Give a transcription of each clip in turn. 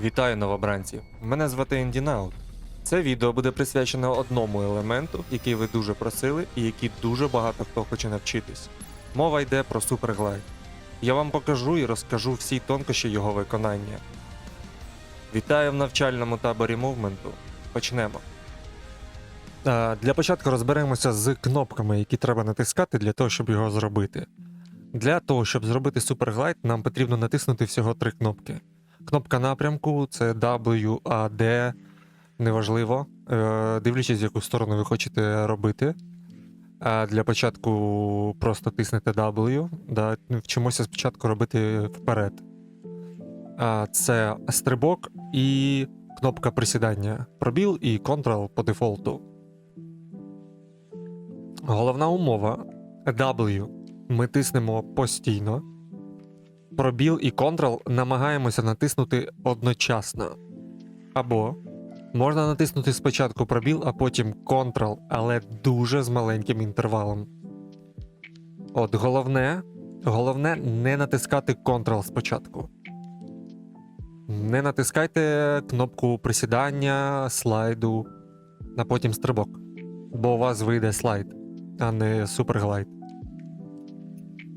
Вітаю новобранці! Мене звати Енді Наут. Це відео буде присвячено одному елементу, який ви дуже просили і який дуже багато хто хоче навчитись. Мова йде про суперглайд. Я вам покажу і розкажу всі тонкощі його виконання. Вітаю в навчальному таборі мувменту. Почнемо. Для початку розберемося з кнопками, які треба натискати для того, щоб його зробити. Для того, щоб зробити суперглайд, нам потрібно натиснути всього три кнопки. Кнопка напрямку це W, A, D, неважливо. Е, Дивлячись, яку сторону ви хочете робити. Для початку просто тиснете W. Да, вчимося спочатку робити вперед. Це стрибок і кнопка присідання. Пробіл і Ctrl по дефолту. Головна умова W ми тиснемо постійно. Пробіл і Ctrl намагаємося натиснути одночасно. Або можна натиснути спочатку пробіл, а потім Ctrl, але дуже з маленьким інтервалом. От головне, головне не натискати Ctrl спочатку. Не натискайте кнопку присідання, слайду, а потім стрибок. Бо у вас вийде слайд, а не суперглайд.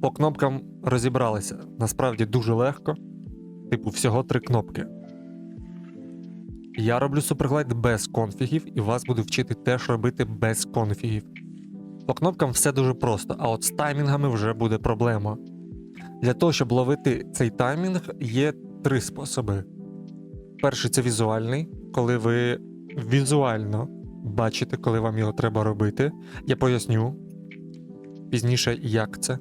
По кнопкам розібралися. Насправді дуже легко. Типу, всього три кнопки. Я роблю суперглайд без конфігів, і вас буду вчити теж робити без конфігів. По кнопкам все дуже просто, а от з таймінгами вже буде проблема. Для того, щоб ловити цей таймінг, є три способи. Перший це візуальний, коли ви візуально бачите, коли вам його треба робити. Я поясню пізніше, як це.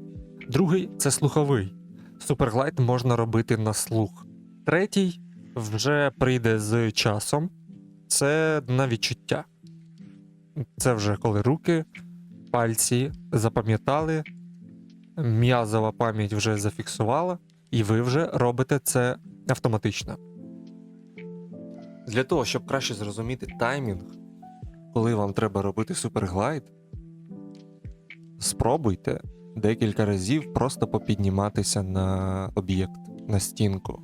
Другий це слуховий. Суперглайд можна робити на слух. Третій вже прийде з часом. Це на відчуття. Це вже коли руки, пальці запам'ятали, м'язова пам'ять вже зафіксувала, і ви вже робите це автоматично. Для того, щоб краще зрозуміти таймінг, коли вам треба робити суперглайд, спробуйте декілька разів просто попідніматися на об'єкт, на стінку,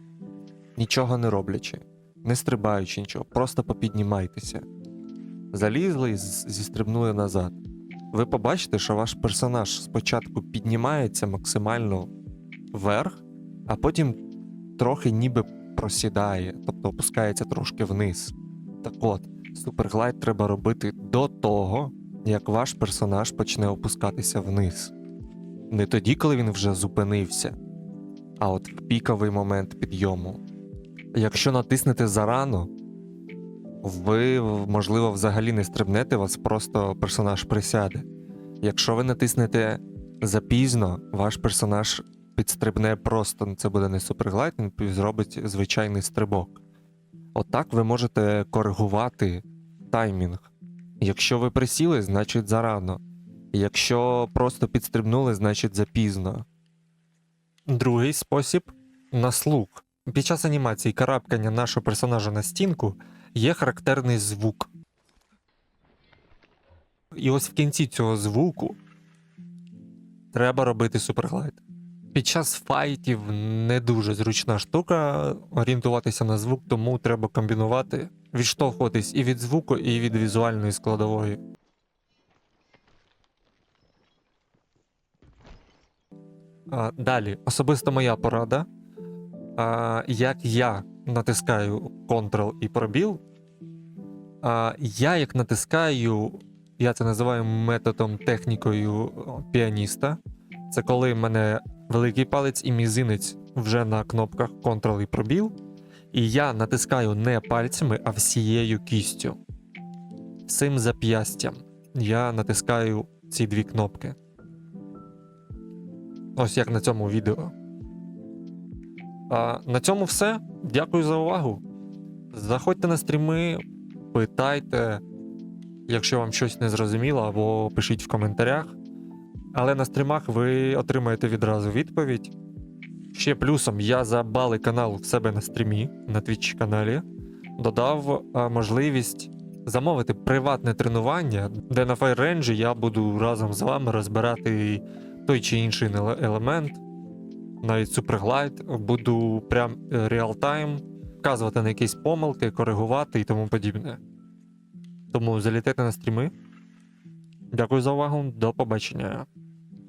нічого не роблячи, не стрибаючи нічого, просто попіднімайтеся. Залізли і зістрибнули назад. Ви побачите, що ваш персонаж спочатку піднімається максимально вверх, а потім трохи ніби просідає, тобто опускається трошки вниз. Так от, суперглайд треба робити до того, як ваш персонаж почне опускатися вниз. Не тоді, коли він вже зупинився, а от в піковий момент підйому. Якщо натиснете зарано, ви, можливо, взагалі не стрибнете, вас просто персонаж присяде. Якщо ви натиснете запізно, ваш персонаж підстрибне просто, це буде не суперглайд, він зробить звичайний стрибок. Отак ви можете коригувати таймінг. Якщо ви присіли, значить зарано. Якщо просто підстрибнули, значить запізно. Другий спосіб на слух. Під час анімації карабкання нашого персонажа на стінку є характерний звук. І ось в кінці цього звуку треба робити суперглайд. Під час файтів не дуже зручна штука орієнтуватися на звук, тому треба комбінувати, відштовхуватись і від звуку, і від візуальної складової. Далі, особисто моя порада. Як я натискаю Ctrl і пробіл, я як натискаю, я це називаю методом технікою піаніста. Це коли в мене великий палець і мізинець вже на кнопках Ctrl і пробіл. І я натискаю не пальцями, а всією кістю. Всім зап'ястям я натискаю ці дві кнопки. Ось як на цьому відео. А на цьому все. Дякую за увагу. Заходьте на стріми, питайте, якщо вам щось не зрозуміло, або пишіть в коментарях. Але на стрімах ви отримаєте відразу відповідь. Ще плюсом я за бали каналу в себе на стрімі на Twitch каналі додав можливість замовити приватне тренування, де на FireRange я буду разом з вами розбирати той чи інший елемент, навіть суперглайд. Буду прям реалтайм вказувати на якісь помилки, коригувати і тому подібне. Тому залітайте на стріми. Дякую за увагу, до побачення.